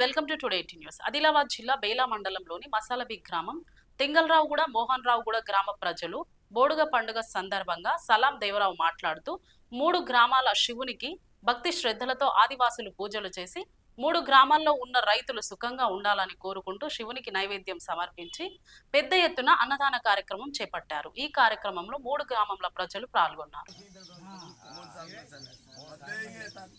Welcome to today eighty news. Adilabad జిల్లా బేలా మండలంలోని మసాలబీ గ్రామం తింగల్రావుగూడ మోహన్ రావుగూడ గ్రామ ప్రజలు బోడుగ పండుగ సందర్భంగా సలాం దేవరావు మాట్లాడుతూ మూడు గ్రామాల శివునికి భక్తి శ్రద్ధలతో ఆదివాసులు పూజలు చేసి మూడు గ్రామాల్లో ఉన్న రైతులు సుఖంగా ఉండాలని కోరుకుంటూ శివునికి నైవేద్యం సమర్పించి పెద్ద ఎత్తున అన్నదాన కార్యక్రమం చేపట్టారు. ఈ కార్యక్రమంలో మూడు గ్రామంలో ప్రజలు పాల్గొన్నారు. आता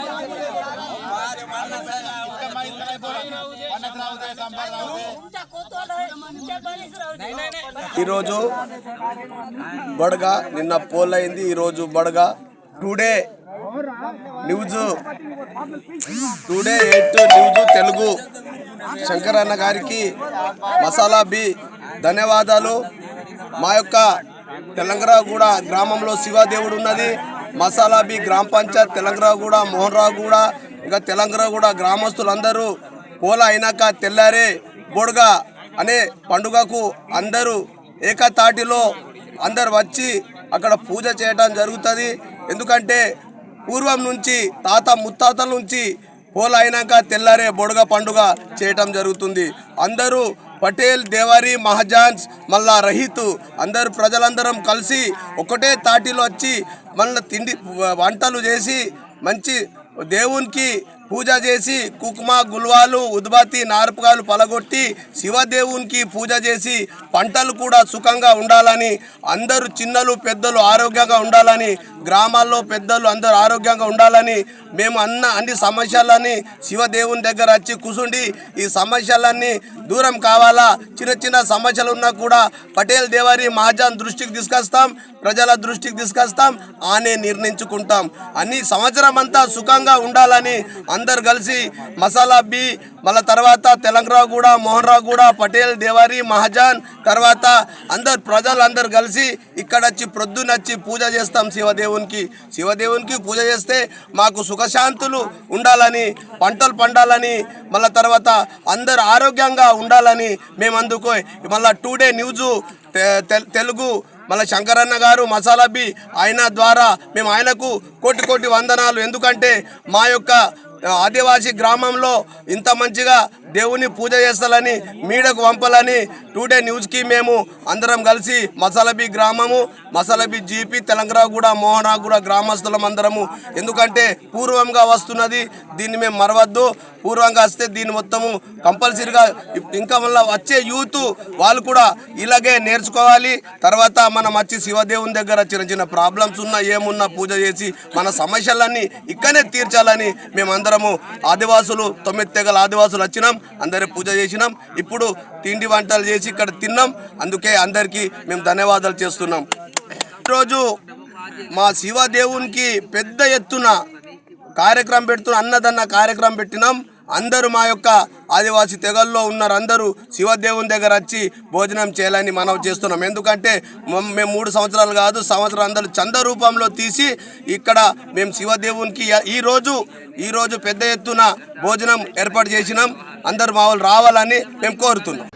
ఈరోజు బడగా నిన్న పోల్ అయింది ఈరోజు బడగా. Today news today eight news Telugu. Shankaranna గారికి మసాలా బి ధన్యవాదాలు. మా యొక్క తెలంగాణగూడ గ్రామంలో శివాదేవుడు ఉన్నది. మసాలా బి గ్రామ పంచాయత్ తెలంగాణగూడ మోహన్ రావు గూడ ఇంకా తెలంగాణగూడ గ్రామస్తులందరూ పోల అయినాక తెల్లారే బొడగ అనే పండుగకు అందరూ ఏకతాటిలో అందరు వచ్చి అక్కడ పూజ చేయడం జరుగుతుంది. ఎందుకంటే పూర్వం నుంచి తాత ముత్తాతల నుంచి పోల అయినాక తెల్లారే బొడగ పండుగ చేయటం జరుగుతుంది. అందరూ పటేల్ దేవారి మహాజాన్స్ మళ్ళా రహితు అందరు ప్రజలందరం కలిసి ఒకటే తాటిలో వచ్చి మళ్ళీ తిండి వంటలు చేసి మంచి దేవునికి పూజ చేసి కుకుమ గుల్వాలు ఉద్బతి నార్పకాలు పలగొట్టి శివదేవునికి పూజ చేసి పంటలు కూడా సుఖంగా ఉండాలని అందరూ చిన్నలు పెద్దలు ఆరోగ్యంగా ఉండాలని గ్రామాల్లో పెద్దలు అందరూ ఆరోగ్యంగా ఉండాలని మేము అన్న అన్ని సమస్యలని శివదేవుని దగ్గర వచ్చి కూసుండి ఈ సమస్యలన్నీ దూరం కావాలా? చిన్న చిన్న సమస్యలు ఉన్నా కూడా పటేల్ దేవారి మహాజాన్ దృష్టికి తీసుకొస్తాం ప్రజల దృష్టికి తీసుకొస్తాం ఆనే నిర్ణయించుకుంటాం. అన్ని సంవత్సరం అంతా సుఖంగా ఉండాలని అందరు కలిసి మసాలా బి మళ్ళీ తర్వాత తెలంగాణ కూడా మోహన్ రావు కూడా పటేల్ దేవారి మహాజాన్ తర్వాత అందరు ప్రజలందరూ కలిసి ఇక్కడ వచ్చి ప్రొద్దునొచ్చి పూజ చేస్తాం శివదేవునికి. శివదేవునికి పూజ చేస్తే మాకు సుఖశాంతులు ఉండాలని పంటలు పండాలని మళ్ళా తర్వాత అందరు ఆరోగ్యంగా ఉండాలని మేము అందుకో మళ్ళీ టూ డే న్యూస్ తెలుగు మళ్ళీ శంకరన్న గారు మసాలా బి ఆయన ద్వారా మేము ఆయనకు కోటి కోటి వందనాలు. ఎందుకంటే మా యొక్క ఆదివాసీ గ్రామంలో ఇంత మంచిగా దేవుని పూజ చేస్తాలని మీడకు పంపాలని టుడే న్యూస్కి మేము అందరం కలిసి మసాలబీ గ్రామము మసాలబీ జీపీ తెలంగాణగూడ మోహనాగూడ గ్రామస్తులం అందరము. ఎందుకంటే పూర్వంగా వస్తున్నది దీన్ని మేము మరవద్దు. పూర్వంగా వస్తే దీన్ని మొత్తము కంపల్సరీగా ఇంకా మళ్ళీ వచ్చే యూత్ వాళ్ళు కూడా ఇలాగే నేర్చుకోవాలి. తర్వాత మనం వచ్చి శివదేవుని దగ్గర చిన్న చిన్న ప్రాబ్లమ్స్ ఉన్నా ఏమున్నా పూజ చేసి మన సమస్యలన్నీ ఇక్కడనే తీర్చాలని అందరము ఆదివాసులు తొమ్మిది తెగల ఆదివాసులు వచ్చినాం అందరి పూజ చేసినాం. ఇప్పుడు తిండి వంటలు చేసి ఇక్కడ తిన్నాం. అందుకే అందరికీ మేము ధన్యవాదాలు చేస్తున్నాం. ఈరోజు మా శివదేవునికి పెద్ద ఎత్తున కార్యక్రమం పెడుతున్న అన్నదన్న కార్యక్రమం పెట్టినాం. అందరూ మా యొక్క ఆదివాసీ తెగల్లో ఉన్నారు అందరూ శివదేవుని దగ్గర వచ్చి భోజనం చేయాలని మనం చేస్తున్నాం. ఎందుకంటే మేము మూడు సంవత్సరాలు కాదు సంవత్సరం అందరూ చంద రూపంలో తీసి ఇక్కడ మేము శివదేవునికి ఈ రోజు పెద్ద ఎత్తున భోజనం ఏర్పాటు చేసినాం. అందరు మా వాళ్ళు రావాలని మేము కోరుతున్నాం.